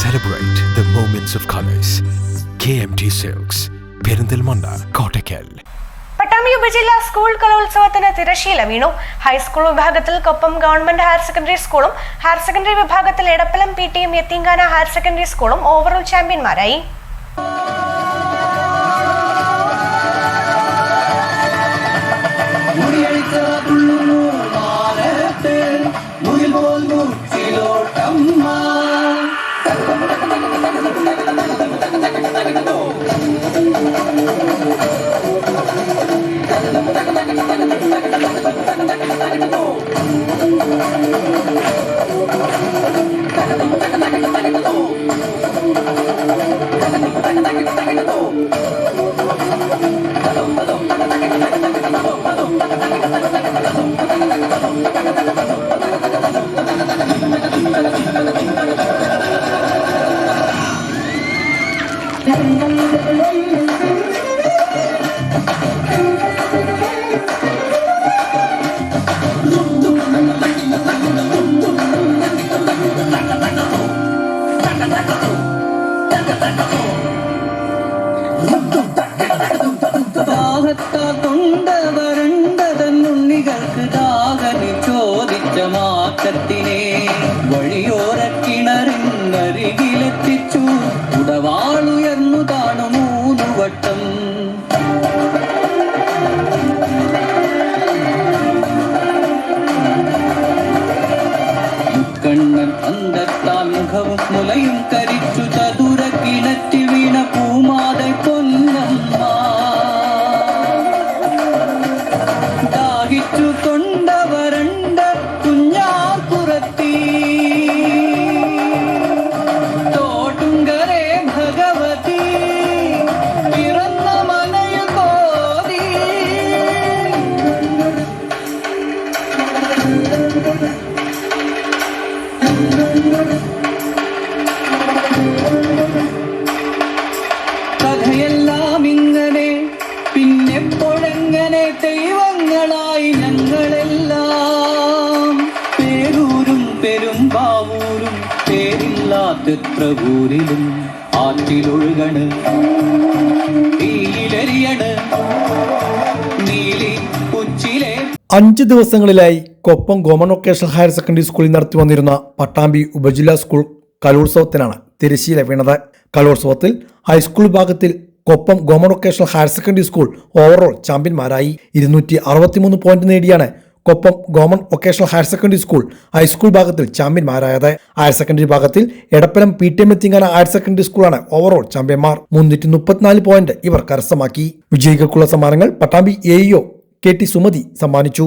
Celebrate the moments of colors. KMT Silks, Perinthalmanna Kottakkal Pattambi ഉപജില്ലാ school കലോത്സവത്തിന് തിരശീല വീണു. ഹൈസ്കൂൾ വിഭാഗത്തിൽ കൊപ്പം ഗവൺമെന്റ് ഹയർ സെക്കൻഡറി സ്കൂളും ഹയർ സെക്കൻഡറി വിഭാഗത്തിൽ എടപ്പലം പി ടിയും യത്തീങ്കാന ഹയർ സെക്കൻഡറി സ്കൂളും ഓവറോൾ ചാമ്പ്യന്മാരായി മുറിയടിച്ചതുള്ളു Thank you. പിന്നെപ്പോഴെങ്ങനെ ദൈവങ്ങളായി ഞങ്ങളെല്ലാം? ഊരിലും ആറ്റിലൊഴുകണ് തീയിലെറിയണ് അഞ്ച് ദിവസങ്ങളിലായി Koppam government vocational higher secondary സ്കൂളിൽ നടത്തി വന്നിരുന്ന പട്ടാമ്പി ഉപജില്ലാ സ്കൂൾ കലോത്സവത്തിനാണ് തിരശ്ശീല വീണത്. കലോത്സവത്തിൽ ഹൈസ്കൂൾ വിഭാഗത്തിൽ Koppam government vocational higher secondary school overall ചാമ്പ്യന്മാരായി. ഇരുന്നൂറ്റി അറുപത്തിമൂന്ന് പോയിന്റ് നേടിയാണ് Koppam government vocational higher secondary school high school വിഭാഗത്തിൽ ചാമ്പ്യന്മാരായത്. ഹയർ സെക്കൻഡറി വിഭാഗത്തിൽ Edappalam P T M Yatheemkhana higher secondary സ്കൂളാണ് ഓവറോൾ ചാമ്പ്യന്മാർ. മുന്നൂറ്റി മുപ്പത്തിനാല് പോയിന്റ് ഇവർ കരസ്ഥമാക്കി. വിജയികൾക്കുള്ള സമ്മാനങ്ങൾ Pattambi A K T Sumathi സമ്മാനിച്ചു.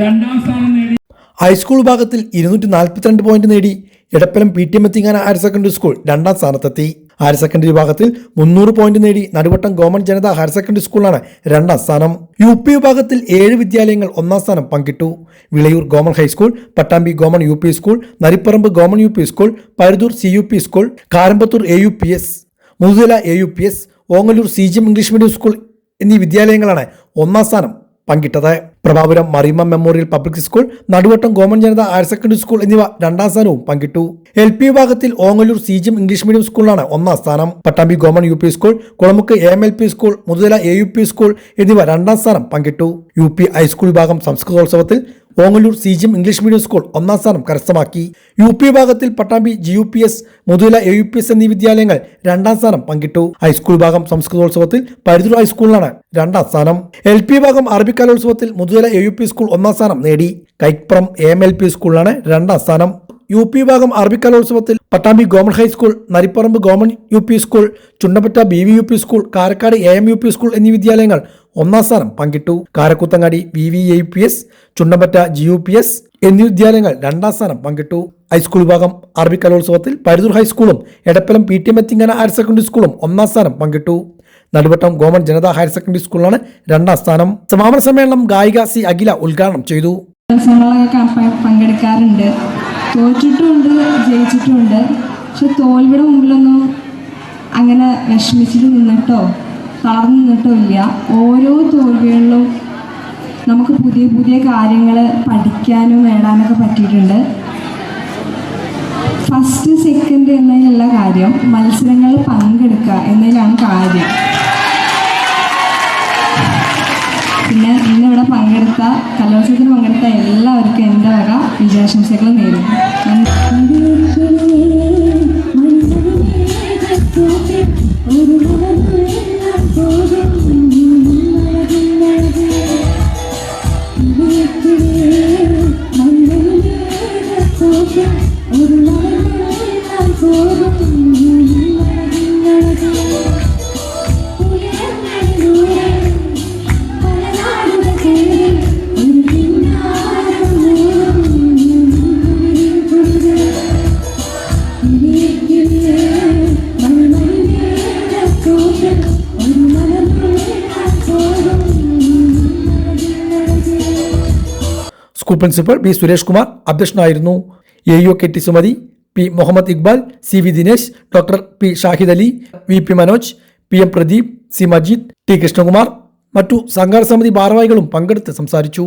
രണ്ടാം സ്ഥാനം നേടി ഹൈസ്കൂൾ വിഭാഗത്തിൽ ഇരുന്നൂറ്റി നാൽപ്പത്തിരണ്ട് പോയിന്റ് നേടി. Edappalam P T M Yatheemkhana higher secondary school രണ്ടാം സ്ഥാനത്തെത്തി. ഹയർ സെക്കൻഡറി വിഭാഗത്തിൽ മുന്നൂറ് പോയിന്റ് നേടി Naduvattam government Janatha higher secondary സ്കൂളാണ് രണ്ടാം സ്ഥാനം. യു പി വിഭാഗത്തിൽ ഏഴ് വിദ്യാലയങ്ങൾ ഒന്നാം സ്ഥാനം പങ്കിട്ടു. Vilayur government high school Pattambi government U P school Naripparamba government U P school Paruthur C U P school Karambathur A U P S Muthuthala A U P S Ongallur C G M English medium school എന്നീ വിദ്യാലയങ്ങളാണ് ഒന്നാം സ്ഥാനം പങ്കിട്ടത്. Prabhapuram Mariyamma memorial public school Naduvattam government Janatha higher secondary school എന്നിവ രണ്ടാം സ്ഥാനവും പങ്കിട്ടു. L P വിഭാഗത്തിൽ Ongallur C G English medium സ്കൂളിലാണ് ഒന്നാം സ്ഥാനം. Pattambi government U P school Kulamukku A M L P school Muthuthala A U P school എന്നിവ രണ്ടാം സ്ഥാനം പങ്കിട്ടു. യു പി ഹൈസ്കൂൾ വിഭാഗം സംസ്കൃതോത്സവത്തിൽ Ongallur C G M English medium school ഒന്നാം സ്ഥാനം കരസ്ഥമാക്കി. യു പി വിഭാഗത്തിൽ Pattambi G U P S Muthula A U P S എന്നീ വിദ്യാലയങ്ങൾ രണ്ടാം സ്ഥാനം പങ്കിട്ടു. ഹൈസ്കൂൾ വിഭാഗം സംസ്കൃതോത്സവത്തിൽ പരുതൂർ ഹൈസ്കൂളിലാണ് രണ്ടാം സ്ഥാനം. എൽ പി വിഭാഗം അറബി കലോത്സവത്തിൽ Muthula A U P school ഒന്നാം സ്ഥാനം നേടി. കൈപ്പുറം എ എൽ പി സ്കൂളിലാണ് രണ്ടാം സ്ഥാനം. യു പി വിഭാഗം അറബി കലോത്സവത്തിൽ Pattambi government high school Naripparamba government U P school Chundappatta B V U P school Karakkad A M U P school എന്നീ വിദ്യാലയങ്ങൾ ഒന്നാം സ്ഥാനം പങ്കിട്ടു. Karakkuthangadi V V A P S Chundampatta G U P S എന്നീ വിദ്യാലയങ്ങൾ രണ്ടാം സ്ഥാനം പങ്കിട്ടു. ഹൈസ്കൂൾ വിഭാഗം അറബി കലോത്സവത്തിൽ Paruthur ഹൈസ്കൂളും Edappalam P T Yatheemkhana higher secondary സ്കൂളും ഒന്നാം സ്ഥാനം പങ്കിട്ടു. Naduvattam government Janatha higher secondary സ്കൂളാണ് രണ്ടാം സ്ഥാനം. സമാപന സമ്മേളനം ഗായിക സി അഖില ഉദ്ഘാടനം ചെയ്തു. പങ്കെടുക്കാറുണ്ട്. തോറ്റിട്ടുമുണ്ട് ജയിച്ചിട്ടുമുണ്ട് പക്ഷെ തോൽവിയുടെ മുമ്പിലൊന്നും അങ്ങനെ വിഷമിച്ചിട്ട് നിന്നിട്ടോ? തളർന്നു നിന്നിട്ടില്ല ഓരോ തോൽവികളിലും നമുക്ക് പുതിയ പുതിയ കാര്യങ്ങൾ പഠിക്കാനും നേടാനൊക്കെ പറ്റിയിട്ടുണ്ട്. ഫസ്റ്റ് സെക്കൻഡ് എന്നതിലല്ല കാര്യം മത്സരങ്ങളിൽ പങ്കെടുക്കുക എന്നതിലാണ് കാര്യം. പിന്നെ ഇന്നിവിടെ പങ്കെടുത്ത കലോത്സവത്തിന് പങ്കെടുത്ത എല്ലാവർക്കും എന്റെ വക വിജയാശംസകൾ നേരും പ്രിൻസിപ്പൽ ബി സുരേഷ് കുമാർ അധ്യക്ഷനായിരുന്നു. A U K T Sumathi P Muhammad Iqbal C V Dinesh doctor P Shahid Ali V P Manoj P M Pradeep C Majeed T Krishnakumar മറ്റു സംഘാട സമിതി ഭാരവാഹികളും പങ്കെടുത്ത് സംസാരിച്ചു.